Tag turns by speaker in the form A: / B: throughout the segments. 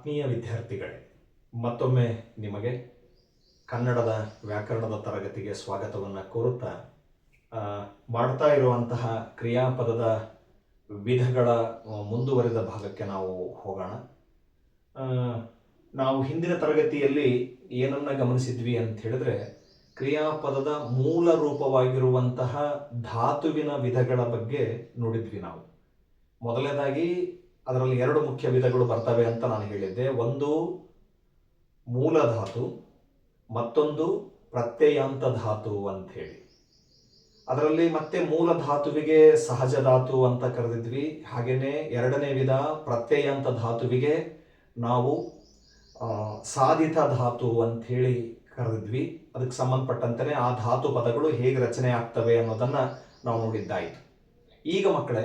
A: ಆತ್ಮೀಯ ವಿದ್ಯಾರ್ಥಿಗಳೇ, ಮತ್ತೊಮ್ಮೆ ನಿಮಗೆ ಕನ್ನಡದ ವ್ಯಾಕರಣದ ತರಗತಿಗೆ ಸ್ವಾಗತವನ್ನು ಕೋರುತ್ತಾ ಮಾಡ್ತಾ ಇರುವಂತಹ ಕ್ರಿಯಾಪದದ ವಿಧಗಳ ಮುಂದುವರಿದ ಭಾಗಕ್ಕೆ ನಾವು ಹೋಗೋಣ. ನಾವು ಹಿಂದಿನ ತರಗತಿಯಲ್ಲಿ ಏನನ್ನ ಗಮನಿಸಿದ್ವಿ ಅಂತ ಹೇಳಿದ್ರೆ, ಕ್ರಿಯಾಪದದ ಮೂಲ ರೂಪವಾಗಿರುವಂತಹ ಧಾತುವಿನ ವಿಧಗಳ ಬಗ್ಗೆ ನೋಡಿದ್ವಿ ನಾವು. ಮೊದಲನೇದಾಗಿ ಅದರಲ್ಲಿ ಎರಡು ಮುಖ್ಯ ವಿಧಗಳು ಬರ್ತವೆ ಅಂತ ನಾನು ಹೇಳಿದ್ದೆ. ಒಂದು ಮೂಲ ಧಾತು, ಮತ್ತೊಂದು ಪ್ರತ್ಯಯಾಂತ ಧಾತು ಅಂತ ಹೇಳಿ ಅದರಲ್ಲಿ ಮತ್ತೆ ಮೂಲ ಧಾತುವಿಗೆ ಸಹಜ ಧಾತು ಅಂತ ಕರೆದಿದ್ವಿ. ಹಾಗೆಯೇ ಎರಡನೇ ವಿಧ ಪ್ರತ್ಯಯಾಂತ ಧಾತುವಿಗೆ ನಾವು ಸಾಧಿತ ಧಾತು ಅಂತ ಹೇಳಿ ಕರೆದಿದ್ವಿ. ಅದಕ್ಕೆ ಸಂಬಂಧಪಟ್ಟಂತೆ ಆ ಧಾತು ಪದಗಳು ಹೇಗೆ ರಚನೆ ಆಗ್ತವೆ ಅನ್ನೋದನ್ನು ನಾವು ನೋಡಿದ್ದಾಯಿತು. ಈಗ ಮಕ್ಕಳೇ,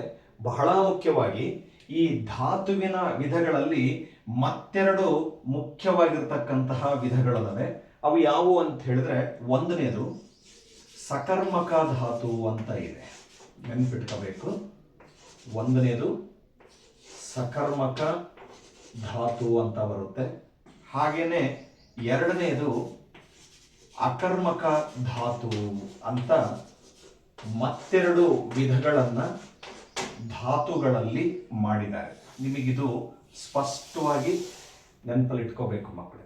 A: ಬಹಳ ಮುಖ್ಯವಾಗಿ ಈ ಧಾತುವಿನ ವಿಧಗಳಲ್ಲಿ ಮತ್ತೆರಡು ಮುಖ್ಯವಾಗಿರ್ತಕ್ಕಂತಹ ವಿಧಗಳದವೆ. ಅವು ಯಾವುವು ಅಂತ ಹೇಳಿದ್ರೆ, ಒಂದನೇದು ಸಕರ್ಮಕ ಧಾತು ಅಂತ ಇದೆ. ನೆನ್ಪಿಟ್ಕೋಬೇಕು. ಒಂದನೇದು ಸಕರ್ಮಕ ಧಾತು ಅಂತ ಬರುತ್ತೆ. ಹಾಗೇನೆ ಎರಡನೇದು ಅಕರ್ಮಕ ಧಾತು ಅಂತ ಮತ್ತೆರಡು ವಿಧಗಳನ್ನ ಧಾತುಗಳಲ್ಲಿ ಮಾಡಿದ್ದಾರೆ. ನಿಮಗಿದು ಸ್ಪಷ್ಟವಾಗಿ ನೆನಪಲ್ಲಿಟ್ಕೋಬೇಕು ಮಕ್ಕಳೇ.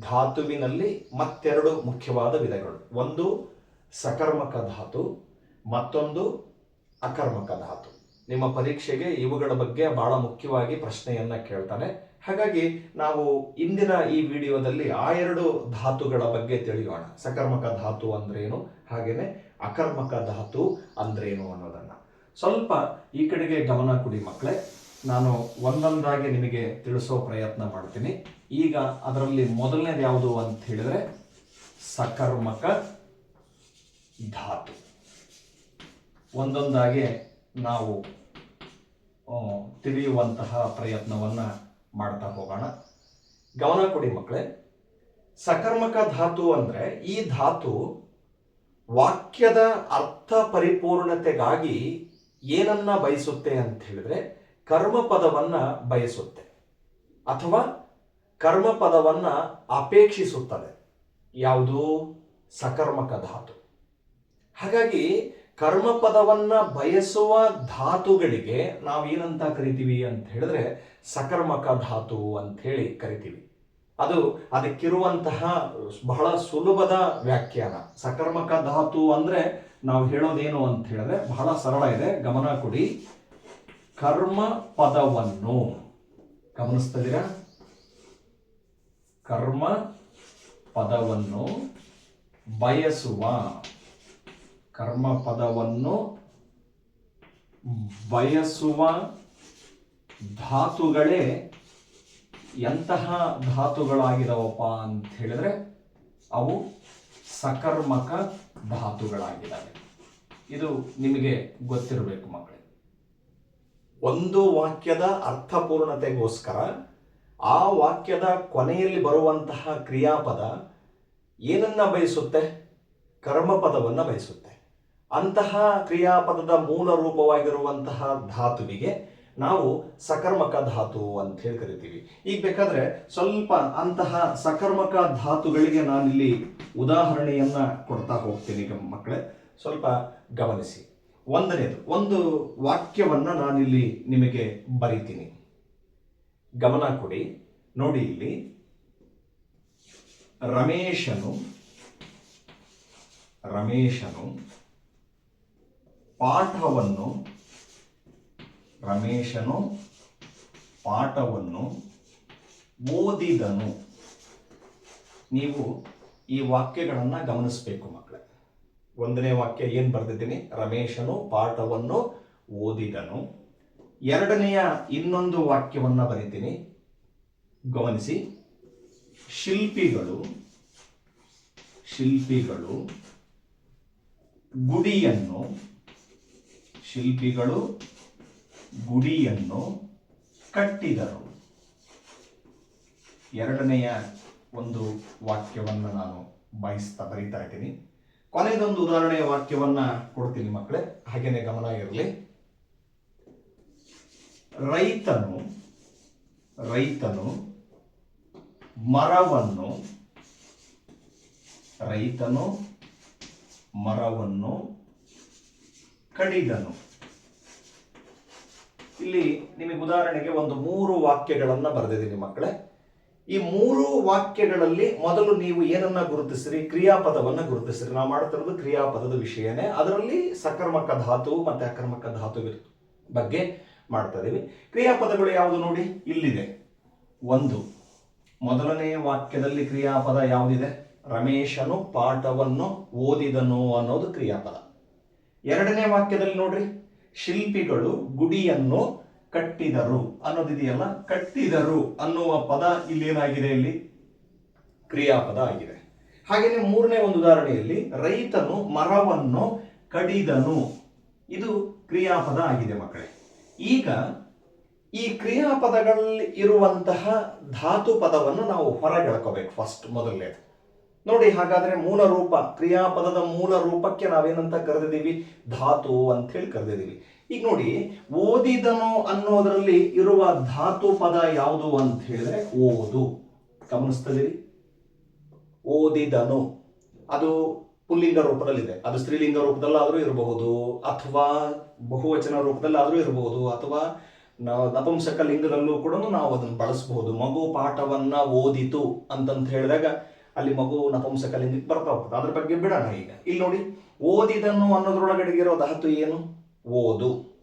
A: ಧಾತುವಿನಲ್ಲಿ ಮತ್ತೆರಡು ಮುಖ್ಯವಾದ ವಿಧಗಳು. ಒಂದು ಸಕರ್ಮಕ ಧಾತು, ಮತ್ತೊಂದು ಅಕರ್ಮಕ ಧಾತು. ನಿಮ್ಮ ಪರೀಕ್ಷೆಗೆ ಇವುಗಳ ಬಗ್ಗೆ ಬಹಳ ಮುಖ್ಯವಾಗಿ ಪ್ರಶ್ನೆಯನ್ನ ಕೇಳ್ತಾನೆ. ಹಾಗಾಗಿ ನಾವು ಇಂದಿನ ಈ ವಿಡಿಯೋದಲ್ಲಿ ಆ ಎರಡು ಧಾತುಗಳ ಬಗ್ಗೆ ತಿಳಿಯೋಣ. ಸಕರ್ಮಕ ಧಾತು ಅಂದ್ರೇನು? ಹಾಗೇನೆ ಅಕರ್ಮಕ ಧಾತು ಅಂದ್ರೇನು ಅನ್ನೋದನ್ನ. ಸ್ವಲ್ಪ ಈ ಕಡೆಗೆ ಗಮನ ಕೊಡಿ ಮಕ್ಕಳೇ. ನಾನು ಒಂದೊಂದಾಗಿ ನಿಮಗೆ ತಿಳಿಸೋ ಪ್ರಯತ್ನ ಮಾಡ್ತೀನಿ. ಈಗ ಅದರಲ್ಲಿ ಮೊದಲನೇದು ಯಾವುದು ಅಂತ ಹೇಳಿದ್ರೆ ಸಕರ್ಮಕ ಧಾತು. ಒಂದೊಂದಾಗಿ ನಾವು ತಿಳಿಯುವಂತಹ ಪ್ರಯತ್ನವನ್ನ ಮಾಡ್ತಾ ಹೋಗೋಣ. ಗಮನ ಕೊಡಿ ಮಕ್ಕಳೇ. ಸಕರ್ಮಕ ಧಾತು ಅಂದ್ರೆ ಈ ಧಾತು ವಾಕ್ಯದ ಅರ್ಥ ಪರಿಪೂರ್ಣತೆಗಾಗಿ ಏನನ್ನ ಬಯಸುತ್ತೆ ಅಂತ ಹೇಳಿದ್ರೆ ಕರ್ಮಪದವನ್ನ ಬಯಸುತ್ತೆ. ಅಥವಾ ಕರ್ಮಪದವನ್ನ ಅಪೇಕ್ಷಿಸುತ್ತದೆ. ಯಾವುದು? ಸಕರ್ಮಕ ಧಾತು. ಹಾಗಾಗಿ ಕರ್ಮಪದವನ್ನ ಬಯಸುವ ಧಾತುಗಳಿಗೆ ನಾವು ಏನಂತ ಕರಿತೀವಿ ಅಂತ ಹೇಳಿದ್ರೆ ಸಕರ್ಮಕ ಧಾತು ಅಂತ ಹೇಳಿ ಕರಿತೀವಿ. ಅದು ಅದಕ್ಕಿರುವಂತಹ ಬಹಳ ಸುಲಭದ ವ್ಯಾಖ್ಯಾನ. ಸಕರ್ಮಕ ಧಾತು ಅಂದ್ರೆ ನಾವು ಹೇಳೋದೇನು ಅಂತ ಹೇಳಿದ್ರೆ ಬಹಳ ಸರಳ ಇದೆ. ಗಮನ ಕೊಡಿ. ಕರ್ಮ ಪದವನ್ನು ಗಮನಿಸ್ತದಿರ ಕರ್ಮ ಪದವನ್ನು ಬಯಸುವ, ಕರ್ಮ ಪದವನ್ನು ಬಯಸುವ ಧಾತುಗಳೇ ಎಂತಹ ಧಾತುಗಳಾಗಿದವಪ್ಪ ಅಂತ ಹೇಳಿದ್ರೆ ಅವು ಸಕರ್ಮಕ ಧಾತುಗಳಾಗಿದ್ದಾವೆ. ಇದು ನಿಮಗೆ ಗೊತ್ತಿರಬೇಕು ಮಕ್ಕಳೇ. ಒಂದು ವಾಕ್ಯದ ಅರ್ಥಪೂರ್ಣತೆಗೋಸ್ಕರ ಆ ವಾಕ್ಯದ ಕೊನೆಯಲ್ಲಿ ಬರುವಂತಹ ಕ್ರಿಯಾಪದ ಏನನ್ನ ಬಯಸುತ್ತೆ? ಕರ್ಮಪದವನ್ನು ಬಯಸುತ್ತೆ. ಅಂತಹ ಕ್ರಿಯಾಪದದ ಮೂಲ ರೂಪವಾಗಿರುವಂತಹ ಧಾತುವಿಗೆ ನಾವು ಸಕರ್ಮಕ ಧಾತು ಅಂತ ಹೇಳಿ ಕರಿತೀವಿ. ಈಗ ಬೇಕಾದ್ರೆ ಸ್ವಲ್ಪ ಅಂತಹ ಸಕರ್ಮಕ ಧಾತುಗಳಿಗೆ ನಾನಿಲ್ಲಿ ಉದಾಹರಣೆಯನ್ನ ಕೊಡ್ತಾ ಹೋಗ್ತೀನಿ ಮಕ್ಕಳೇ. ಸ್ವಲ್ಪ ಗಮನಿಸಿ. ಒಂದನೇದು, ಒಂದು ವಾಕ್ಯವನ್ನ ನಾನಿಲ್ಲಿ ನಿಮಗೆ ಬರಿತೀನಿ. ಗಮನ ಕೊಡಿ. ನೋಡಿ ಇಲ್ಲಿ. ರಮೇಶನು ರಮೇಶನು ಪಾಠವನ್ನು ರಮೇಶನು ಪಾಠವನ್ನು ಓದಿದನು. ನೀವು ಈ ವಾಕ್ಯಗಳನ್ನು ಗಮನಿಸಬೇಕು ಮಕ್ಕಳೇ. ಒಂದನೇ ವಾಕ್ಯ ಏನು ಬರೆದಿದ್ದೀನಿ? ರಮೇಶನು ಪಾಠವನ್ನು ಓದಿದನು. ಎರಡನೆಯ ಇನ್ನೊಂದು ವಾಕ್ಯವನ್ನು ಬರಿತೀನಿ. ಗಮನಿಸಿ. ಶಿಲ್ಪಿಗಳು ಶಿಲ್ಪಿಗಳು, ಗುಡಿಯನ್ನು, ಶಿಲ್ಪಿಗಳು ಗುಡಿಯನ್ನು ಕಟ್ಟಿದರು. ಎರಡನೆಯ ಒಂದು ವಾಕ್ಯವನ್ನು ನಾನು ಬಯಸ್ತಾ ಬರೀತಾ ಇದ್ದೀನಿ. ಕೊನೆಯದೊಂದು ಉದಾಹರಣೆಯ ವಾಕ್ಯವನ್ನ ಕೊಡ್ತೀನಿ ಮಕ್ಕಳೇ, ಹಾಗೇನೆ ಗಮನ ಇರಲಿ. ರೈತನು ರೈತನು ಮರವನ್ನು ರೈತನು ಮರವನ್ನು ಕಡಿದನು. ಇಲ್ಲಿ ನಿಮಗೆ ಉದಾಹರಣೆಗೆ ಒಂದು ಮೂರು ವಾಕ್ಯಗಳನ್ನು ಬರೆದಿದ್ದೀನಿ ಮಕ್ಕಳೇ. ಈ ಮೂರು ವಾಕ್ಯಗಳಲ್ಲಿ ಮೊದಲು ನೀವು ಏನನ್ನ ಗುರುತಿಸ್ರಿ? ಕ್ರಿಯಾಪದವನ್ನ ಗುರುತಿಸ್ರಿ. ನಾವು ಮಾಡ್ತಿರೋದು ಕ್ರಿಯಾಪದದ ವಿಷಯನೇ. ಅದರಲ್ಲಿ ಸಕರ್ಮಕ ಧಾತು ಮತ್ತೆ ಅಕರ್ಮಕ ಧಾತು ಬಗ್ಗೆ ಮಾಡ್ತಾ ಇದೀವಿ. ಕ್ರಿಯಾಪದಗಳು ಯಾವುದು ನೋಡಿ? ಇಲ್ಲಿದೆ. ಒಂದು. ಮೊದಲನೇ ವಾಕ್ಯದಲ್ಲಿ ಕ್ರಿಯಾಪದ ಯಾವುದಿದೆ? ರಮೇಶನು ಪಾಠವನ್ನು ಓದಿದನು ಅನ್ನೋದು ಕ್ರಿಯಾಪದ. ಎರಡನೇ ವಾಕ್ಯದಲ್ಲಿ ನೋಡ್ರಿ. ಶಿಲ್ಪಿಗಳು ಗುಡಿಯನ್ನು ಕಟ್ಟಿದರು. ಅನ್ನೋದಿದೆಯಲ್ಲ? ಕಟ್ಟಿದರು ಅನ್ನುವ ಪದ ಇಲ್ಲೇನಾಗಿದೆ ಇಲ್ಲಿ? ಕ್ರಿಯಾಪದ ಆಗಿದೆ. ಹಾಗೆಯೇ ಮೂರನೇ ಒಂದು ಉದಾಹರಣೆಯಲ್ಲಿ ರೈತನು ಮರವನ್ನು ಕಡಿದನು. ಇದು ಕ್ರಿಯಾಪದ ಆಗಿದೆ ಮಕ್ಕಳೇ. ಈಗ ಈ ಕ್ರಿಯಾಪದಗಳಲ್ಲಿ ಇರುವಂತಹ ಧಾತು ಪದವನ್ನು ನಾವು ಹೊರಗೆಳ್ಕೋಬೇಕು ಫಸ್ಟ್ ಮೊದಲನೇ ನೋಡಿ, ಹಾಗಾದ್ರೆ ಮೂಲ ರೂಪ, ಕ್ರಿಯಾಪದದ ಮೂಲ ರೂಪಕ್ಕೆ ನಾವೇನಂತ ಕರೆದಿದ್ದೀವಿ? ಧಾತು ಅಂತ ಹೇಳಿ ಕರೆದಿದ್ದೀವಿ. ಈಗ ನೋಡಿ, ಓದಿದನು ಅನ್ನೋದರಲ್ಲಿ ಇರುವ ಧಾತು ಪದ ಯಾವುದು ಅಂತ ಹೇಳಿದ್ರೆ ಓದು. ಗಮನಿಸ್ತದಿರಿ ಓದಿದನು. ಅದು ಪುಲ್ಲಿಂಗ ರೂಪದಲ್ಲಿದೆ. ಅದು ಸ್ತ್ರೀಲಿಂಗ ರೂಪದಲ್ಲಾದರೂ ಇರಬಹುದು, ಅಥವಾ ಬಹುವಚನ ರೂಪದಲ್ಲಾದರೂ ಇರಬಹುದು, ಅಥವಾ ನಪುಂಸಕ ಲಿಂಗದಲ್ಲೂ ಕೂಡ ನಾವು ಅದನ್ನು ಬಳಸಬಹುದು. ಮಗು ಪಾಠವನ್ನ ಓದಿತು ಅಂತಂತ ಹೇಳಿದಾಗ ಅಲ್ಲಿ ಮಗು ನಪುಂಸಕ ಲಿಂಗಕ್ಕೆ ಬರ್ತಾ ಹೋಗ್ತದೆ. ಅದ್ರ ಬಗ್ಗೆ ಬಿಡೋಣ ಈಗ. ಇಲ್ಲಿ ನೋಡಿ, ಓದಿದನು ಅನ್ನೋದ್ರೊಳಗಡೆಗೆ ಇರೋ ಧಾತು ಏನು? ಓದು.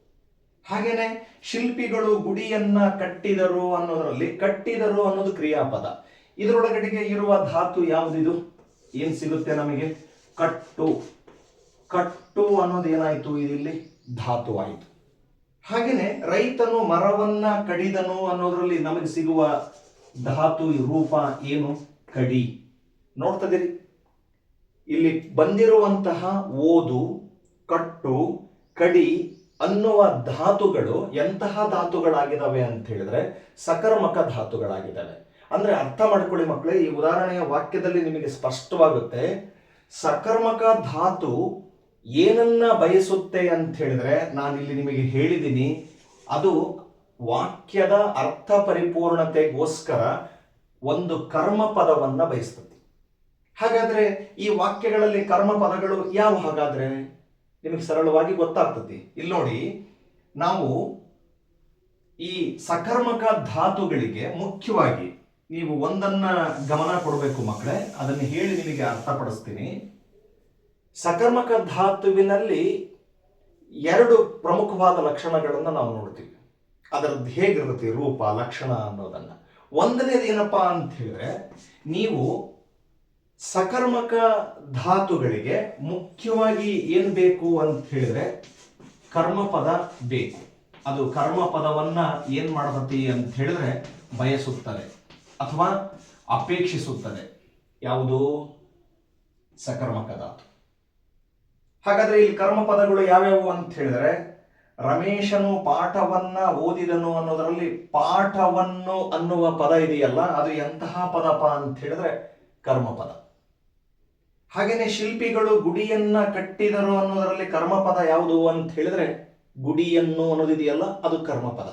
A: ಹಾಗೇನೆ ಶಿಲ್ಪಿಗಳು ಗುಡಿಯನ್ನ ಕಟ್ಟಿದರು ಅನ್ನೋದರಲ್ಲಿ ಕಟ್ಟಿದರು ಅನ್ನೋದು ಕ್ರಿಯಾಪದ. ಇದರೊಳಗಡೆಗೆ ಇರುವ ಧಾತು ಯಾವುದಿದು? ಏನ್ ಸಿಗುತ್ತೆ ನಮಗೆ? ಕಟ್ಟು. ಕಟ್ಟು ಅನ್ನೋದು ಏನಾಯ್ತು ಇಲ್ಲಿ ಧಾತು ಆಯಿತು. ಹಾಗೇನೆ ರೈತನು ಮರವನ್ನ ಕಡಿದನು ಅನ್ನೋದ್ರಲ್ಲಿ ನಮಗೆ ಸಿಗುವ ಧಾತು, ರೂಪ ಏನು? ಕಡಿ. ನೋಡ್ತದಿರಿ ಇಲ್ಲಿ ಬಂದಿರುವಂತಹ ಓದು, ಕಟ್ಟು ಕಡಿ ಅನ್ನುವ ಧಾತುಗಳು ಎಂತಹ ಧಾತುಗಳಾಗಿದ್ದಾವೆ ಅಂತ ಹೇಳಿದ್ರೆ ಸಕರ್ಮಕ ಧಾತುಗಳಾಗಿದ್ದಾವೆ. ಅಂದ್ರೆ ಅರ್ಥ ಮಾಡ್ಕೊಳ್ಳಿ ಮಕ್ಕಳೇ, ಈ ಉದಾಹರಣೆಯ ವಾಕ್ಯದಲ್ಲಿ ನಿಮಗೆ ಸ್ಪಷ್ಟವಾಗುತ್ತೆ, ಸಕರ್ಮಕ ಧಾತು ಏನನ್ನ ಬಯಸುತ್ತೆ ಅಂತ ಹೇಳಿದ್ರೆ ನಾನು ಇಲ್ಲಿ ನಿಮಗೆ ಹೇಳಿದ್ದೀನಿ, ಅದು ವಾಕ್ಯದ ಅರ್ಥ ಪರಿಪೂರ್ಣತೆಗೋಸ್ಕರ ಒಂದು ಕರ್ಮ ಪದವನ್ನ ಬಯಸ್ತದೆ ಹಾಗಾದ್ರೆ ಈ ವಾಕ್ಯಗಳಲ್ಲಿ ಕರ್ಮ ಪದಗಳು ಯಾವ ಹಾಗಾದ್ರೆ? ನಿಮಗೆ ಸರಳವಾಗಿ ಗೊತ್ತಾಗ್ತದೆ. ಇಲ್ಲಿ ನೋಡಿ, ನಾವು ಈ ಸಕರ್ಮಕ ಧಾತುಗಳಿಗೆ ಮುಖ್ಯವಾಗಿ ನೀವು ಒಂದನ್ನ ಗಮನ ಕೊಡಬೇಕು ಮಕ್ಕಳೇ, ಅದನ್ನು ಹೇಳಿ ನಿಮಗೆ ಅರ್ಥಪಡಿಸ್ತೀನಿ. ಸಕರ್ಮಕ ಧಾತುವಿನಲ್ಲಿ ಎರಡು ಪ್ರಮುಖವಾದ ಲಕ್ಷಣಗಳನ್ನು ನಾವು ನೋಡ್ತೀವಿ. ಅದರದ್ದು ಹೇಗಿರುತ್ತೆ? ರೂಪ, ಲಕ್ಷಣ ಅನ್ನೋದನ್ನ. ಒಂದನೇದು ಏನಪ್ಪಾ ಅಂತ ಹೇಳಿದ್ರೆ, ನೀವು ಸಕರ್ಮಕ ಧಾತುಗಳಿಗೆ ಮುಖ್ಯವಾಗಿ ಏನ್ ಬೇಕು ಅಂತ ಹೇಳಿದ್ರೆ ಕರ್ಮಪದ ಬೇಕು. ಅದು ಕರ್ಮಪದವನ್ನ ಏನ್ ಮಾಡತತಿ ಅಂತ ಹೇಳಿದ್ರೆ ಬಯಸುತ್ತದೆ ಅಥವಾ ಅಪೇಕ್ಷಿಸುತ್ತದೆ. ಯಾವುದು? ಸಕರ್ಮಕ ಧಾತು. ಹಾಗಾದ್ರೆ ಇಲ್ಲಿ ಕರ್ಮಪದಗಳು ಯಾವ್ಯಾವು ಅಂತ ಹೇಳಿದ್ರೆ ರಮೇಶನು ಪಾಠವನ್ನ ಓದಿದನು ಅನ್ನೋದರಲ್ಲಿ ಪಾಠವನ್ನು ಅನ್ನುವ ಪದ ಇದೆಯಲ್ಲ, ಅದು ಎಂತಹ ಪದಪ ಅಂತ ಹೇಳಿದ್ರೆ ಕರ್ಮಪದ ಹಾಗೇನೆ ಶಿಲ್ಪಿಗಳು ಗುಡಿಯನ್ನ ಕಟ್ಟಿದರು ಅನ್ನೋದರಲ್ಲಿ ಕರ್ಮಪದ ಯಾವುದು ಅಂತ ಹೇಳಿದ್ರೆ ಗುಡಿಯನ್ನು ಅನ್ನೋದಿದೆಯಲ್ಲ, ಅದು ಕರ್ಮಪದ.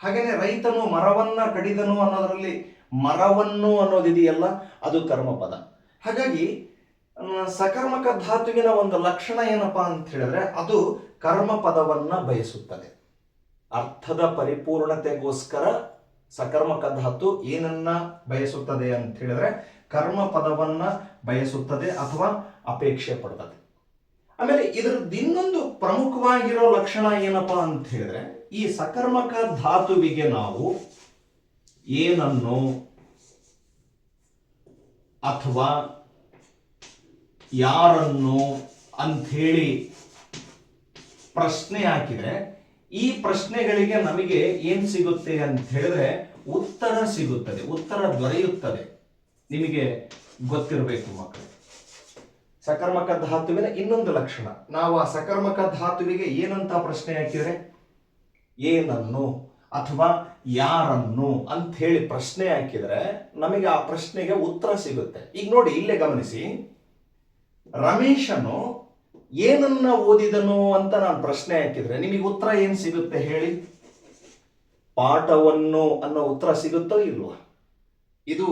A: ಹಾಗೇನೆ ರೈತನು ಮರವನ್ನ ಕಡಿದನು ಅನ್ನೋದರಲ್ಲಿ ಮರವನ್ನು ಅನ್ನೋದಿದೆಯಲ್ಲ, ಅದು ಕರ್ಮಪದ. ಹಾಗಾಗಿ ಸಕರ್ಮಕ ಧಾತುವಿನ ಒಂದು ಲಕ್ಷಣ ಏನಪ್ಪಾ ಅಂತ ಹೇಳಿದ್ರೆ ಅದು ಕರ್ಮಪದವನ್ನ ಬಯಸುತ್ತದೆ. ಅರ್ಥದ ಪರಿಪೂರ್ಣತೆಗೋಸ್ಕರ ಸಕರ್ಮಕ ಧಾತು ಏನನ್ನ ಬಯಸುತ್ತದೆ ಅಂತ ಹೇಳಿದ್ರೆ ಕರ್ಮ ಪದವನ್ನ ಬಯಸುತ್ತದೆ ಅಥವಾ ಅಪೇಕ್ಷೆ ಪಡ್ತದೆ. ಆಮೇಲೆ ಇದರದ್ದು ಇನ್ನೊಂದು ಪ್ರಮುಖವಾಗಿರೋ ಲಕ್ಷಣ ಏನಪ್ಪಾ ಅಂತ ಹೇಳಿದ್ರೆ ಈ ಸಕರ್ಮಕ ಧಾತುವಿಗೆ ನಾವು ಏನನ್ನು ಅಥವಾ ಯಾರನ್ನು ಅಂಥೇಳಿ ಪ್ರಶ್ನೆ ಹಾಕಿದ್ರೆ ಈ ಪ್ರಶ್ನೆಗಳಿಗೆ ನಮಗೆ ಏನ್ ಸಿಗುತ್ತೆ ಅಂತ ಹೇಳಿದ್ರೆ ಉತ್ತರ ಸಿಗುತ್ತದೆ, ಉತ್ತರ ದೊರೆಯುತ್ತದೆ. ನಿಮಗೆ ಗೊತ್ತಿರಬೇಕು ಮಕ್ಕಳು. ಸಕರ್ಮಕ ಧಾತುವಿನ ಇನ್ನೊಂದು ಲಕ್ಷಣ. ನಾವು ಆ ಸಕರ್ಮಕ ಧಾತುವಿಗೆ ಏನಂತ ಪ್ರಶ್ನೆ ಹಾಕಿದ್ರೆ? ಏನನ್ನು ಅಥವಾ ಯಾರನ್ನು ಅಂತ ಹೇಳಿ ಪ್ರಶ್ನೆ ಹಾಕಿದ್ರೆ ನಮಗೆ ಆ ಪ್ರಶ್ನೆಗೆ ಉತ್ತರ ಸಿಗುತ್ತೆ. ಈಗ ನೋಡಿ, ಇಲ್ಲೇ ಗಮನಿಸಿ. ರಮೇಶನು ಏನನ್ನ ಓದಿದನು ಅಂತ ನಾನು ಪ್ರಶ್ನೆ ಹಾಕಿದ್ರೆ ನಿಮಗೆ ಉತ್ತರ ಏನು ಸಿಗುತ್ತೆ ಹೇಳಿ? ಪಾಠವನ್ನು ಅನ್ನೋ ಉತ್ತರ ಸಿಗುತ್ತೋ ಇಲ್ವಾ? ಇದು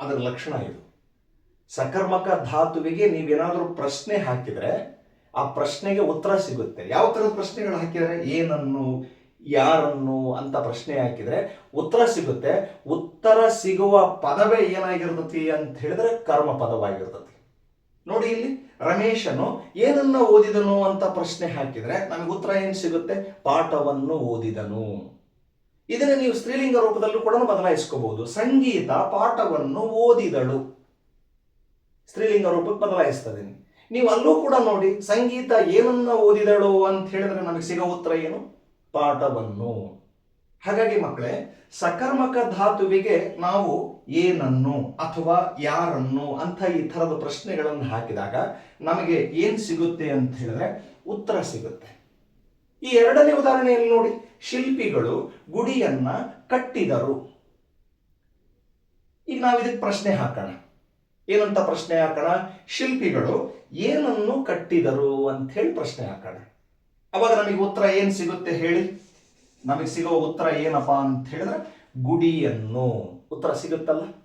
A: ಅದರ ಲಕ್ಷಣ ಇದು. ಸಕರ್ಮಕ ಧಾತುವಿಗೆ ನೀವೇನಾದರೂ ಪ್ರಶ್ನೆ ಹಾಕಿದ್ರೆ ಆ ಪ್ರಶ್ನೆಗೆ ಉತ್ತರ ಸಿಗುತ್ತೆ. ಯಾವ ಥರದ ಪ್ರಶ್ನೆಗಳು ಹಾಕಿದರೆ ಏನನ್ನು, ಯಾರನ್ನು ಅಂತ ಪ್ರಶ್ನೆ ಹಾಕಿದ್ರೆ ಉತ್ತರ ಸಿಗುತ್ತೆ. ಉತ್ತರ ಸಿಗುವ ಪದವೇ ಏನಾಗಿರ್ತತಿ ಅಂತ ಹೇಳಿದ್ರೆ ಕರ್ಮ ಪದವಾಗಿರ್ತತಿ. ನೋಡಿ ಇಲ್ಲಿ, ರಮೇಶನು ಏನನ್ನ ಓದಿದನು ಅಂತ ಪ್ರಶ್ನೆ ಹಾಕಿದ್ರೆ ನಮಗೆ ಉತ್ತರ ಏನು ಸಿಗುತ್ತೆ? ಪಾಠವನ್ನು ಓದಿದನು. ಇದನ್ನು ನೀವು ಸ್ತ್ರೀಲಿಂಗ ರೂಪದಲ್ಲೂ ಕೂಡ ಬದಲಾಯಿಸ್ಕೋಬಹುದು. ಸಂಗೀತ ಪಾಠವನ್ನು ಓದಿದಳು. ಸ್ತ್ರೀಲಿಂಗ ರೂಪಕ್ಕೆ ಬದಲಾಯಿಸ್ತದೆ. ನೀವು ಅಲ್ಲೂ ಕೂಡ ನೋಡಿ, ಸಂಗೀತ ಏನನ್ನ ಓದಿದಳು ಅಂತ ಹೇಳಿದ್ರೆ ನಮಗೆ ಸಿಗೋ ಉತ್ತರ ಏನು? ಪಾಠವನ್ನು. ಹಾಗಾಗಿ ಮಕ್ಕಳೇ, ಸಕರ್ಮಕ ಧಾತುವಿಗೆ ನಾವು ಏನನ್ನು ಅಥವಾ ಯಾರನ್ನು ಅಂತ ಈ ಥರದ ಪ್ರಶ್ನೆಗಳನ್ನು ಹಾಕಿದಾಗ ನಮಗೆ ಏನು ಸಿಗುತ್ತೆ ಅಂತ ಹೇಳಿದ್ರೆ ಉತ್ತರ ಸಿಗುತ್ತೆ. ಈ ಎರಡನೇ ಉದಾಹರಣೆಯಲ್ಲಿ ನೋಡಿ, ಶಿಲ್ಪಿಗಳು ಗುಡಿಯನ್ನ ಕಟ್ಟಿದರು. ಈಗ ನಾವು ಇದಕ್ಕೆ ಪ್ರಶ್ನೆ ಹಾಕೋಣ. ಏನಂತ ಪ್ರಶ್ನೆ ಹಾಕೋಣ? ಶಿಲ್ಪಿಗಳು ಏನನ್ನು ಕಟ್ಟಿದರು ಅಂತ ಹೇಳಿ ಪ್ರಶ್ನೆ ಹಾಕೋಣ. ಅವಾಗ ನಮಗೆ ಉತ್ತರ ಏನು ಸಿಗುತ್ತೆ ಹೇಳಿ. ನಮಗೆ ಸಿಗೋ ಉತ್ತರ ಏನಪ್ಪಾ ಅಂತ ಹೇಳಿದ್ರೆ ಗುಡಿಯನ್ನು. ಉತ್ತರ ಸಿಗುತ್ತಲ್ಲ?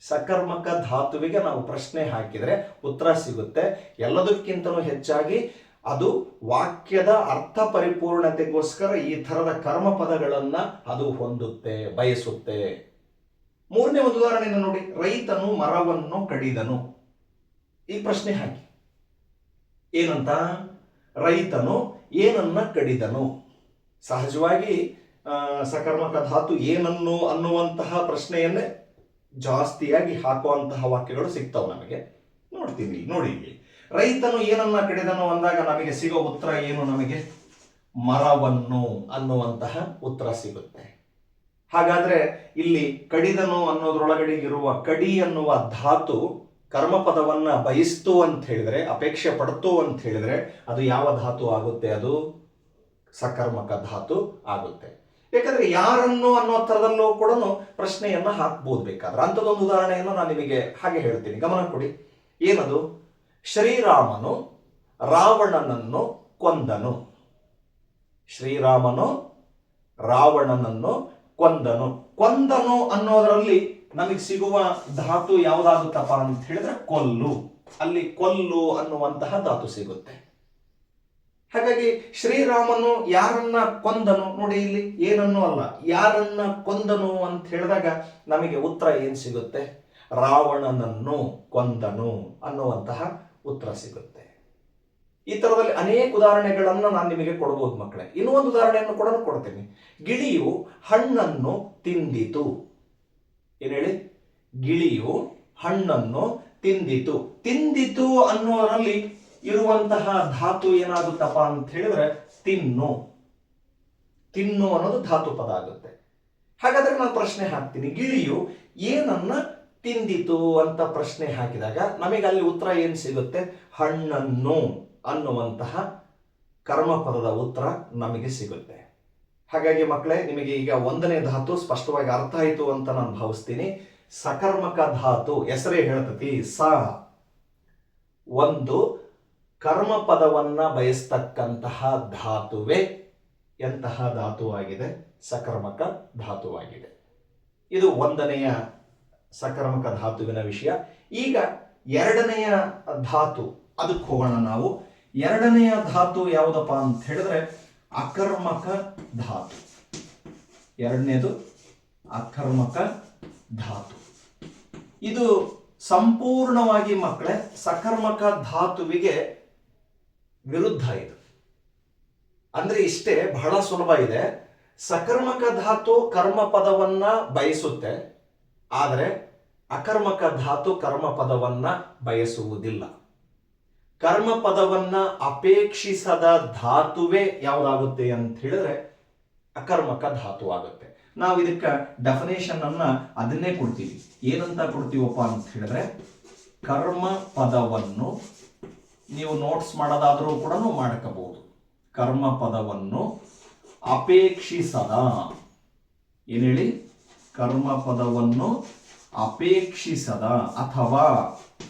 A: ಸಕರ್ಮಕ ಧಾತುವಿಗೆ ನಾವು ಪ್ರಶ್ನೆ ಹಾಕಿದರೆ ಉತ್ತರ ಸಿಗುತ್ತೆ. ಎಲ್ಲದಕ್ಕಿಂತಲೂ ಹೆಚ್ಚಾಗಿ ಅದು ವಾಕ್ಯದ ಅರ್ಥ ಪರಿಪೂರ್ಣತೆಗೋಸ್ಕರ ಈ ಥರದ ಕರ್ಮ ಪದಗಳನ್ನು ಅದು ಹೊಂದುತ್ತೆ, ಬಯಸುತ್ತೆ. ಮೂರನೇ ಒಂದು ಉದಾಹರಣೆಯನ್ನು ನೋಡಿ. ರೈತನು ಮರವನ್ನು ಕಡಿದನು. ಈ ಪ್ರಶ್ನೆ ಹಾಕಿ. ಏನಂತ? ರೈತನು ಏನನ್ನ ಕಡಿದನು. ಸಹಜವಾಗಿ ಸಕರ್ಮಕ ಧಾತು ಏನನ್ನು ಅನ್ನುವಂತಹ ಪ್ರಶ್ನೆಯನ್ನೇ ಜಾಸ್ತಿಯಾಗಿ ಹಾಕುವಂತಹ ವಾಕ್ಯಗಳು ಸಿಗ್ತಾವೆ ನಮಗೆ. ನೋಡ್ತೀನಿ, ನೋಡಿ ಇಲ್ಲಿ. ರೈತನು ಏನನ್ನ ಕಡಿದನು ಅಂದಾಗ ನಮಗೆ ಸಿಗೋ ಉತ್ತರ ಏನು ನಮಗೆ? ಮರವನ್ನು ಅನ್ನುವಂತಹ ಉತ್ತರ ಸಿಗುತ್ತೆ. ಹಾಗಾದ್ರೆ ಇಲ್ಲಿ ಕಡಿದನು ಅನ್ನೋದ್ರೊಳಗಡೆ ಇರುವ ಕಡಿ ಅನ್ನುವ ಧಾತು ಕರ್ಮಪದವನ್ನ ಬಯಸ್ತು ಅಂತ ಹೇಳಿದ್ರೆ, ಅಪೇಕ್ಷೆ ಪಡ್ತು ಅಂತ ಹೇಳಿದ್ರೆ ಅದು ಯಾವ ಧಾತು ಆಗುತ್ತೆ ಅದು? ಸಕರ್ಮಕ ಧಾತು ಆಗುತ್ತೆ. ಯಾಕಂದ್ರೆ ಯಾರನ್ನು ಅನ್ನೋ ಥರದಲ್ಲೂ ಕೂಡ ಪ್ರಶ್ನೆಯನ್ನು ಹಾಕ್ಬೋದು ಬೇಕಾದ್ರೆ. ಅಂಥದ್ದೊಂದು ಉದಾಹರಣೆಯನ್ನು ನಾನು ನಿಮಗೆ ಹಾಗೆ ಹೇಳ್ತೀನಿ. ಗಮನ ಕೊಡಿ. ಏನದು? ಶ್ರೀರಾಮನು ರಾವಣನನ್ನು ಕೊಂದನು. ಶ್ರೀರಾಮನು ರಾವಣನನ್ನು ಕೊಂದನು. ಕೊಂದನು ಅನ್ನೋದರಲ್ಲಿ ನಮಗೆ ಸಿಗುವ ಧಾತು ಯಾವುದಾಗುತ್ತಪ್ಪ ಅಂತ ಹೇಳಿದ್ರೆ ಕೊಲ್ಲು. ಅಲ್ಲಿ ಕೊಲ್ಲು ಅನ್ನುವಂತಹ ಧಾತು ಸಿಗುತ್ತೆ. ಹಾಗಾಗಿ ಶ್ರೀರಾಮನು ಯಾರನ್ನ ಕೊಂದನು? ನೋಡಿ ಇಲ್ಲಿ ಏನನ್ನು ಅಲ್ಲ. ಯಾರನ್ನ ಕೊಂದನು ಅಂತ ಹೇಳಿದಾಗ ನಮಗೆ ಉತ್ತರ ಏನ್ ಸಿಗುತ್ತೆ? ರಾವಣನನ್ನು ಕೊಂದನು ಅನ್ನುವಂತಹ ಉತ್ತರ ಸಿಗುತ್ತೆ. ಈ ತರದಲ್ಲಿ ಅನೇಕ ಉದಾಹರಣೆಗಳನ್ನು ನಾನು ನಿಮಗೆ ಕೊಡ್ಬೋದು ಮಕ್ಕಳೇ. ಇನ್ನೂ ಒಂದು ಉದಾಹರಣೆಯನ್ನು ಕೂಡ ಕೊಡ್ತೀನಿ. ಗಿಳಿಯು ಹಣ್ಣನ್ನು ತಿಂದಿತು. ಏನ್ ಹೇಳಿ ಗಿಳಿಯು ಹಣ್ಣನ್ನು ತಿಂದಿತು. ತಿಂದಿತು ಅನ್ನೋರಲ್ಲಿ ಇರುವಂತಹ ಧಾತು ಏನಾಗುತ್ತಪ್ಪ ಅಂತ ಹೇಳಿದ್ರೆ ತಿನ್ನು. ತಿನ್ನು ಅನ್ನೋದು ಧಾತು ಪದ ಆಗುತ್ತೆ. ಹಾಗಾದ್ರೆ ನಾನು ಪ್ರಶ್ನೆ ಹಾಕ್ತೀನಿ. ಗಿಳಿಯು ಏನನ್ನ ತಿಂದಿತು ಅಂತ ಪ್ರಶ್ನೆ ಹಾಕಿದಾಗ ನಮಗೆ ಅಲ್ಲಿ ಉತ್ತರ ಏನು ಸಿಗುತ್ತೆ? ಹಣ್ಣನ್ನು ಅನ್ನುವಂತಹ ಕರ್ಮಪದದ ಉತ್ತರ ನಮಗೆ ಸಿಗುತ್ತೆ. ಹಾಗಾಗಿ ಮಕ್ಕಳೇ, ನಿಮಗೆ ಈಗ ಒಂದನೇ ಧಾತು ಸ್ಪಷ್ಟವಾಗಿ ಅರ್ಥ ಆಯಿತು ಅಂತ ನಾನು ಭಾವಿಸ್ತೀನಿ. ಸಕರ್ಮಕ ಧಾತು, ಹೆಸರೇ ಹೇಳ್ತತಿ ಸ. ಒಂದು ಕರ್ಮಪದವನ್ನ ಬಯಸ್ತಕ್ಕಂತಹ ಧಾತುವೆ ಎಂತಹ ಧಾತುವಾಗಿದೆ? ಸಕರ್ಮಕ ಧಾತುವಾಗಿದೆ. ಇದು ಒಂದನೆಯ ಸಕರ್ಮಕ ಧಾತುವಿನ ವಿಷಯ. ಈಗ ಎರಡನೆಯ ಧಾತು, ಅದಕ್ಕೆ ಹೋಗೋಣ ನಾವು. ಎರಡನೆಯ ಧಾತು ಯಾವುದಪ್ಪ ಅಂತ ಹೇಳಿದ್ರೆ ಅಕರ್ಮಕ ಧಾತು. ಎರಡನೇದು ಅಕರ್ಮಕ ಧಾತು. ಇದು ಸಂಪೂರ್ಣವಾಗಿ ಮಕ್ಕಳೇ ಸಕರ್ಮಕ ಧಾತುವಿಗೆ ವಿರುದ್ಧ ಇದು. ಅಂದ್ರೆ ಇಷ್ಟೇ ಬಹಳ ಸುಲಭ ಇದೆ. ಸಕರ್ಮಕ ಧಾತು ಕರ್ಮ ಪದವನ್ನ ಬಯಸುತ್ತೆ. ಆದರೆ ಅಕರ್ಮಕ ಧಾತು ಕರ್ಮ ಪದವನ್ನ ಬಯಸುವುದಿಲ್ಲ. ಕರ್ಮ ಪದವನ್ನ ಅಪೇಕ್ಷಿಸದ ಧಾತುವೆ ಯಾವುದಾಗುತ್ತೆ ಅಂತ ಹೇಳಿದ್ರೆ ಅಕರ್ಮಕ ಧಾತು ಆಗುತ್ತೆ. ನಾವು ಇದಕ್ಕೆ ಡೆಫಿನೇಷನ್ ಅನ್ನ ಅದನ್ನೇ ಕೊಡ್ತೀವಿ. ಏನಂತ ಕೊಡ್ತೀವಪ್ಪ ಅಂತ ಹೇಳಿದ್ರೆ ಕರ್ಮ ಪದವನ್ನು ನೀವು ನೋಟ್ಸ್ ಮಾಡೋದಾದರೂ ಕೂಡ ಮಾಡ್ಕೋಬಹುದು ಕರ್ಮ ಪದವನ್ನು ಅಪೇಕ್ಷಿಸದ. ಏನು ಹೇಳಿ? ಕರ್ಮ ಪದವನ್ನು ಅಪೇಕ್ಷಿಸದ ಅಥವಾ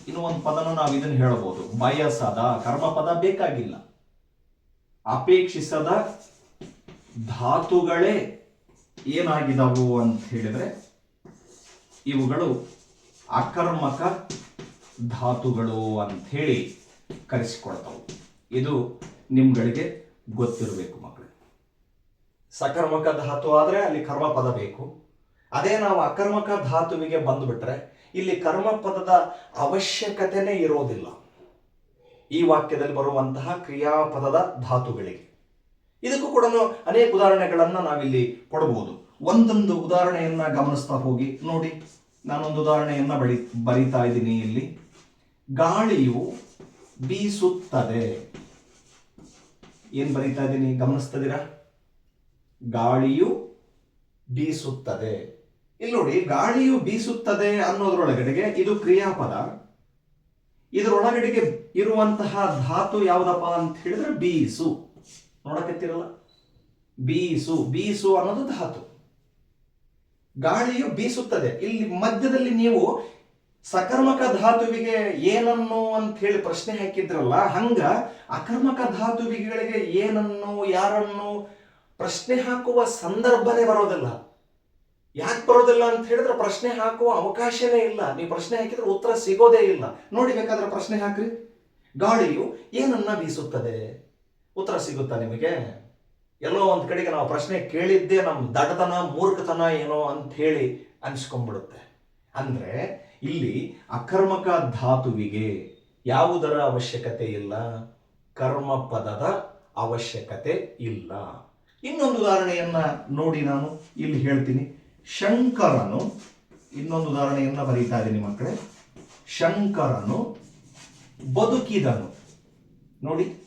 A: ಇನ್ನು ಒಂದು ಪದನ ನಾವು ಇದನ್ನು ಹೇಳ್ಬೋದು. ಬಯಸದ. ಕರ್ಮ ಪದ ಬೇಕಾಗಿಲ್ಲ. ಅಪೇಕ್ಷಿಸದ ಧಾತುಗಳೇ ಏನಾಗಿದವು ಅಂತ ಹೇಳಿದ್ರೆ ಇವುಗಳು ಅಕರ್ಮಕ ಧಾತುಗಳು ಅಂತ ಹೇಳಿ. ಕರೆಸಿಕೊಳ್ತಾವು. ಇದು ನಿಮ್ಗಳಿಗೆ ಗೊತ್ತಿರಬೇಕು ಮಕ್ಕಳು ಸಕರ್ಮಕ ಧಾತು ಆದರೆ ಅಲ್ಲಿ ಕರ್ಮ ಪದ ಬೇಕು. ಅದೇ ನಾವು ಅಕರ್ಮಕ ಧಾತುವಿಗೆ ಬಂದುಬಿಟ್ರೆ ಇಲ್ಲಿ ಕರ್ಮ ಪದದ ಅವಶ್ಯಕತೆನೇ ಇರೋದಿಲ್ಲ. ಈ ವಾಕ್ಯದಲ್ಲಿ ಬರುವಂತಹ ಕ್ರಿಯಾಪದದ ಧಾತುಗಳಿಗೆ. ಇದಕ್ಕೂ ಕೂಡ ಅನೇಕ ಉದಾಹರಣೆಗಳನ್ನು ನಾವಿಲ್ಲಿ ಕೊಡಬಹುದು ಒಂದೊಂದು ಉದಾಹರಣೆಯನ್ನ ಗಮನಿಸ್ತಾ ಹೋಗಿ, ನೋಡಿ. ನಾನೊಂದು ಉದಾಹರಣೆಯನ್ನ ಬಳಿ ಬರಿತಾ ಇದ್ದೀನಿ ಇಲ್ಲಿ. ಗಾಳಿಯು ಬೀಸುತ್ತದೆ. ಏನ್ ಬರೀತಾ ಇದ್ದೀನಿ? ಗಮನಿಸ್ತದೀರಾ ಗಾಳಿಯು ಬೀಸುತ್ತದೆ. ಇಲ್ಲಿ ನೋಡಿ, ಗಾಳಿಯು ಬೀಸುತ್ತದೆ ಅನ್ನೋದ್ರೊಳಗಡೆಗೆ ಇದು ಕ್ರಿಯಾಪದ. ಇದರೊಳಗಡೆಗೆ ಇರುವಂತಹ ಧಾತು ಯಾವುದಪ್ಪ ಅಂತ ಹೇಳಿದ್ರೆ ಬೀಸು. ನೋಡಕತ್ತಿರಲ್ಲ? ಬೀಸು. ಬೀಸು ಅನ್ನೋದು ಧಾತು. ಗಾಳಿಯು ಬೀಸುತ್ತದೆ. ಇಲ್ಲಿ ಮಧ್ಯದಲ್ಲಿ ನೀವು ಸಕರ್ಮಕ ಧಾತುವಿಗೆ ಏನನ್ನು ಅಂತ ಹೇಳಿ ಪ್ರಶ್ನೆ ಹಾಕಿದ್ರಲ್ಲ, ಹಂಗ ಅಕರ್ಮಕ ಧಾತುವಿಗಳಿಗೆ ಏನನ್ನು, ಯಾರನ್ನು ಪ್ರಶ್ನೆ ಹಾಕುವ ಸಂದರ್ಭನೇ ಬರೋದಿಲ್ಲ. ಯಾಕೆ ಬರೋದಿಲ್ಲ ಅಂತ ಹೇಳಿದ್ರೆ ಪ್ರಶ್ನೆ ಹಾಕುವ ಅವಕಾಶನೇ ಇಲ್ಲ. ನೀವು ಪ್ರಶ್ನೆ ಹಾಕಿದ್ರೆ ಉತ್ತರ ಸಿಗೋದೇ ಇಲ್ಲ. ನೋಡಿ ಬೇಕಾದ್ರೆ ಪ್ರಶ್ನೆ ಹಾಕ್ರಿ. ಗಾಳಿಯು ಏನನ್ನ ಬೀಸುತ್ತದೆ? ಉತ್ತರ ಸಿಗುತ್ತಾ ನಿಮಗೆ? ಎಲ್ಲೋ ಒಂದು ಕಡೆಗೆ ನಾವು ಪ್ರಶ್ನೆ ಕೇಳಿದ್ದೇ ನಮ್ಮ ದಡತನ ಮೂರ್ಖತನ ಏನೋ ಅಂತ ಹೇಳಿ ಅನ್ಸ್ಕೊಂಡ್ಬಿಡುತ್ತೆ. ಅಂದ್ರೆ ಇಲ್ಲಿ ಅಕರ್ಮಕ ಧಾತುವಿಗೆ ಯಾವುದರ ಅವಶ್ಯಕತೆ ಇಲ್ಲ? ಕರ್ಮ ಪದದ ಅವಶ್ಯಕತೆ ಇಲ್ಲ. ಇನ್ನೊಂದು ಉದಾಹರಣೆಯನ್ನ ನೋಡಿ ನಾನು ಇಲ್ಲಿ ಹೇಳ್ತೀನಿ. ಶಂಕರನು, ಇನ್ನೊಂದು ಉದಾಹರಣೆಯನ್ನ ಬರೀತಾ ಇದ್ದೀನಿ ಮಕ್ಕಳೇ. ಶಂಕರನು ಬದುಕಿದನು. ನೋಡಿ,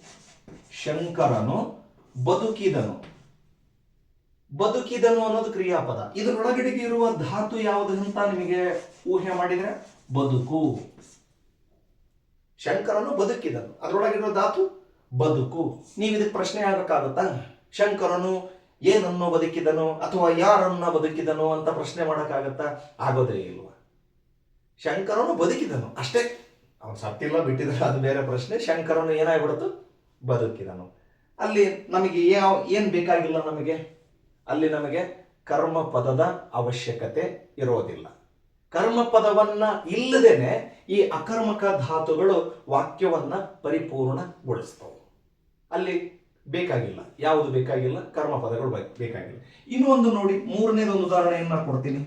A: ಶಂಕರನು ಬದುಕಿದನು. ಬದುಕಿದನು ಅನ್ನೋದು ಕ್ರಿಯಾಪದ. ಇದರೊಳಗಡೆಗೆ ಇರುವ ಧಾತು ಯಾವುದು ಅಂತ ನಿಮಗೆ ಊಹೆ ಮಾಡಿದ್ರೆ ಬದುಕು. ಶಂಕರನು ಬದುಕಿದನು. ಅದರೊಳಗಿರೋ ಧಾತು ಬದುಕು. ನೀವು ಇದಕ್ಕೆ ಪ್ರಶ್ನೆ ಆಗಕ್ಕಾಗುತ್ತಾ ಶಂಕರನು ಏನನ್ನು ಬದುಕಿದನು ಅಥವಾ ಯಾರನ್ನ ಬದುಕಿದನು ಅಂತ ಪ್ರಶ್ನೆ ಮಾಡೋಕ್ಕಾಗತ್ತಾ? ಆಗೋದೇ ಇಲ್ವ ಶಂಕರನು ಬದುಕಿದನು. ಅಷ್ಟೇ. ಅವನು ಸತ್ತಿಲ್ಲ ಬಿಟ್ಟಿದ್ರೆ ಅದು ಬೇರೆ ಪ್ರಶ್ನೆ. ಶಂಕರನು ಏನಾಗ್ಬಿಡ್ತು ಬದುಕಿದನು. ಅಲ್ಲಿ ನಮಗೆ ಯಾವ ಏನು ಬೇಕಾಗಿಲ್ಲ ನಮಗೆ? ಅಲ್ಲಿ ನಮಗೆ ಕರ್ಮ ಪದದ ಅವಶ್ಯಕತೆ ಇರೋದಿಲ್ಲ. ಕರ್ಮ ಪದವನ್ನ ಇಲ್ಲದೇನೆ ಈ ಅಕರ್ಮಕ ಧಾತುಗಳು ವಾಕ್ಯವನ್ನ ಪರಿಪೂರ್ಣಗೊಳಿಸ್ತವೆ. ಅಲ್ಲಿ ಬೇಕಾಗಿಲ್ಲ. ಯಾವುದು ಬೇಕಾಗಿಲ್ಲ? ಕರ್ಮ ಪದಗಳು ಬೇಕಾಗಿಲ್ಲ. ಇನ್ನೊಂದು ನೋಡಿ, ಮೂರನೇದೊಂದು ಉದಾಹರಣೆಯನ್ನು ಕೊಡ್ತೀನಿ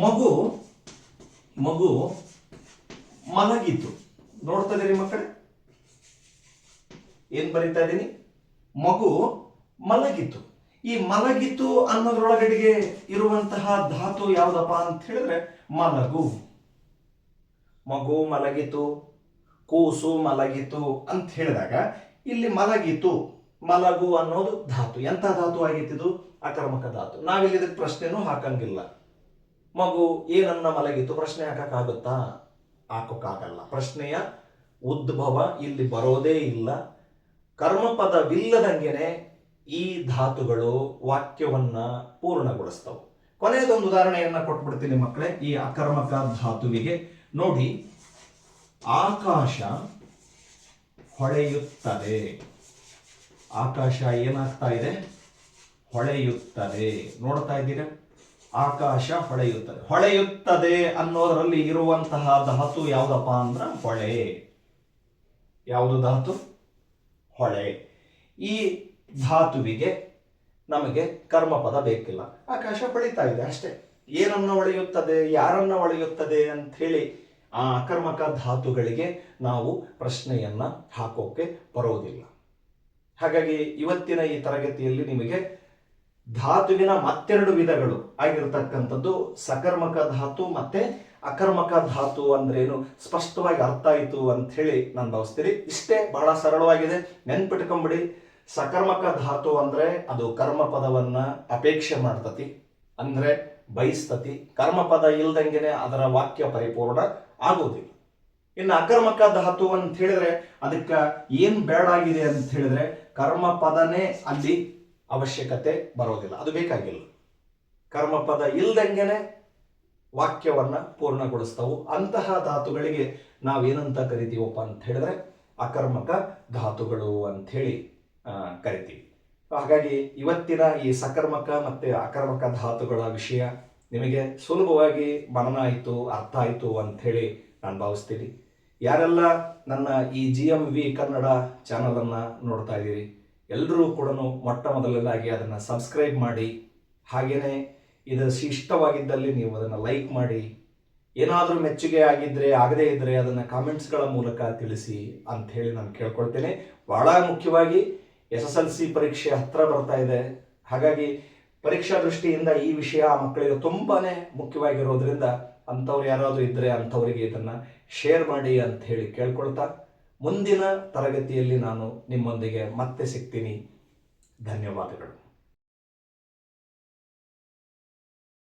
A: ಮಗು ಮಗು ಮಲಗಿತು ನೋಡ್ತಾ ಮಕ್ಕಳೇ? ಏನ್ ಬರೀತಾ ಇದ್ದೀನಿ? ಮಗು ಮಲಗಿತು ಈ ಮಲಗಿತು ಅನ್ನೋದ್ರೊಳಗಡೆಗೆ ಇರುವಂತಹ ಧಾತು ಯಾವುದಪ್ಪ ಅಂತ ಹೇಳಿದ್ರೆ ಮಲಗು. ಮಗು ಮಲಗಿತು, ಕೂಸು ಮಲಗಿತು ಅಂತ ಹೇಳಿದಾಗ ಇಲ್ಲಿ ಮಲಗಿತು, ಮಲಗು ಅನ್ನೋದು ಧಾತು. ಎಂಥ ಧಾತು ಆಗಿತ್ತಿದು ಅಕರ್ಮಕ ಧಾತು. ನಾವಿಲ್ಲಿ ಇದಕ್ಕೆ ಪ್ರಶ್ನೆನೂ ಹಾಕಂಗಿಲ್ಲ. ಮಗು ಏನನ್ನ ಮಲಗಿತು? ಪ್ರಶ್ನೆ ಹಾಕಕ್ಕಾಗುತ್ತಾ? ಹಾಕೋಕ್ಕಾಗಲ್ಲ. ಪ್ರಶ್ನೆಯ ಉದ್ಭವ ಇಲ್ಲಿ ಬರೋದೇ ಇಲ್ಲ. ಕರ್ಮಪದವಿಲ್ಲದಂಗೆನೆ ಈ ಧಾತುಗಳು ವಾಕ್ಯವನ್ನ ಪೂರ್ಣಗೊಳಿಸ್ತವೆ. ಕೊನೆಯದೊಂದು ಉದಾಹರಣೆಯನ್ನ ಕೊಟ್ಬಿಡ್ತೀನಿ ಮಕ್ಕಳೇ, ಈ ಅಕರ್ಮಕ ಧಾತುವಿಗೆ. ನೋಡಿ, ಆಕಾಶ ಹೊಳೆಯುತ್ತದೆ. ಆಕಾಶ ಏನಾಗ್ತಾ ಇದೆ? ಹೊಳೆಯುತ್ತದೆ. ನೋಡ್ತಾ ಇದ್ದೀರಾ? ಆಕಾಶ ಹೊಳೆಯುತ್ತದೆ. ಹೊಳೆಯುತ್ತದೆ ಅನ್ನೋದರಲ್ಲಿ ಇರುವಂತಹ ಧಾತು ಯಾವುದಪ್ಪ ಅಂದ್ರೆ ಹೊಳೆ. ಯಾವುದು ಧಾತು? ಹೊಳೆ. ಈ ಧಾತುವಿಗೆ ನಮಗೆ ಕರ್ಮಪದ ಬೇಕಿಲ್ಲ. ಆಕಾಶ ಹೊಳಿತಾ ಇದೆ ಅಷ್ಟೇ. ಏನನ್ನ ಒಳೆಯುತ್ತದೆ ಯಾರನ್ನ ಒಳೆಯುತ್ತದೆ ಅಂತ ಹೇಳಿ ಆ ಅಕರ್ಮಕ ಧಾತುಗಳಿಗೆ ನಾವು ಪ್ರಶ್ನೆಯನ್ನ ಹಾಕೋಕೆ ಬರೋದಿಲ್ಲ. ಹಾಗಾಗಿ ಇವತ್ತಿನ ಈ ತರಗತಿಯಲ್ಲಿ ನಿಮಗೆ ಧಾತುವಿನ ಮತ್ತೆರಡು ವಿಧಗಳು ಆಗಿರ್ತಕ್ಕಂಥದ್ದು, ಸಕರ್ಮಕ ಧಾತು ಮತ್ತೆ ಅಕರ್ಮಕ ಧಾತು ಅಂದ್ರೇನು ಸ್ಪಷ್ಟವಾಗಿ ಅರ್ಥ ಆಯಿತು ಅಂತ ಹೇಳಿ ನಾನು ಭಾವಿಸ್ತೀನಿ ಇಷ್ಟೇ ಬಹಳ ಸರಳವಾಗಿದೆ. ನೆನ್ಪಿಟ್ಕೊಂಬಿಡಿ. ಸಕರ್ಮಕ ಧಾತು ಅಂದ್ರೆ ಅದು ಕರ್ಮ ಪದವನ್ನ ಅಪೇಕ್ಷೆ ಮಾಡ್ತತಿ, ಅಂದ್ರೆ ಬಯಸ್ತತಿ. ಕರ್ಮ ಪದ ಇಲ್ದಂಗೆನೆ ಅದರ ವಾಕ್ಯ ಪರಿಪೂರ್ಣ ಆಗೋದಿಲ್ಲ. ಇನ್ನು ಅಕರ್ಮಕ ಧಾತು ಅಂತ ಹೇಳಿದ್ರೆ ಅದಕ್ಕೆ ಏನ್ ಬೇಡಾಗಿದೆ ಅಂತ ಹೇಳಿದ್ರೆ ಕರ್ಮ ಪದನೇ ಅಲ್ಲಿ ಅವಶ್ಯಕತೆ ಬರೋದಿಲ್ಲ, ಅದು ಬೇಕಾಗಿಲ್ಲ. ಕರ್ಮ ಪದ ಇಲ್ದಂಗೆನೆ ವಾಕ್ಯವನ್ನ ಪೂರ್ಣಗೊಳಿಸ್ತವು. ಅಂತಹ ಧಾತುಗಳಿಗೆ ನಾವೇನಂತ ಕರಿತೀವಪ್ಪ ಅಂತ ಹೇಳಿದ್ರೆ ಅಕರ್ಮಕ ಧಾತುಗಳು ಹೇಳಿ ಕರಿತೀವಿ. ಹಾಗಾಗಿ ಇವತ್ತಿನ ಈ ಸಕರ್ಮಕ ಮತ್ತು ಅಕರ್ಮಕ ಧಾತುಗಳ ವಿಷಯ ನಿಮಗೆ ಸುಲಭವಾಗಿ ಮನನ ಆಯಿತು, ಅರ್ಥ ಆಯಿತು ಅಂಥೇಳಿ ನಾನು ಭಾವಿಸ್ತೀನಿ. ಯಾರೆಲ್ಲ ನನ್ನ ಈ ಜಿ ಎಂ ವಿ ಕನ್ನಡ ಚಾನಲನ್ನು ನೋಡ್ತಾ ಇದ್ದೀರಿ ಎಲ್ಲರೂ ಕೂಡ ಮೊಟ್ಟ ಮೊದಲನೇದಾಗಿ ಅದನ್ನು ಸಬ್ಸ್ಕ್ರೈಬ್ ಮಾಡಿ. ಹಾಗೆಯೇ ಇದು ಇಷ್ಟವಾಗಿದ್ದಲ್ಲಿ ನೀವು ಅದನ್ನು ಲೈಕ್ ಮಾಡಿ. ಏನಾದರೂ ಮೆಚ್ಚುಗೆ ಆಗಿದ್ದರೆ ಆಗದೇ ಇದ್ದರೆ ಅದನ್ನು ಕಾಮೆಂಟ್ಸ್ಗಳ ಮೂಲಕ ತಿಳಿಸಿ ಅಂಥೇಳಿ ನಾನು ಕೇಳ್ಕೊಳ್ತೇನೆ. ಭಾಳ ಮುಖ್ಯವಾಗಿ ಎಸ್ ಎಸ್ ಎಲ್ ಸಿ ಪರೀಕ್ಷೆ ಹತ್ರ ಬರ್ತಾ ಇದೆ. ಹಾಗಾಗಿ ಪರೀಕ್ಷಾ ದೃಷ್ಟಿಯಿಂದ ಈ ವಿಷಯ ಮಕ್ಕಳಿಗೆ ತುಂಬಾ ಮುಖ್ಯವಾಗಿರೋದ್ರಿಂದ ಅಂಥವ್ರು ಯಾರಾದರೂ ಇದ್ದರೆ ಅಂಥವರಿಗೆ ಇದನ್ನು ಶೇರ್ ಮಾಡಿ ಅಂತ ಹೇಳಿ ಕೇಳ್ಕೊಳ್ತಾ ಮುಂದಿನ ತರಗತಿಯಲ್ಲಿ ನಾನು ನಿಮ್ಮೊಂದಿಗೆ ಮತ್ತೆ ಸಿಗ್ತೀನಿ. ಧನ್ಯವಾದಗಳು.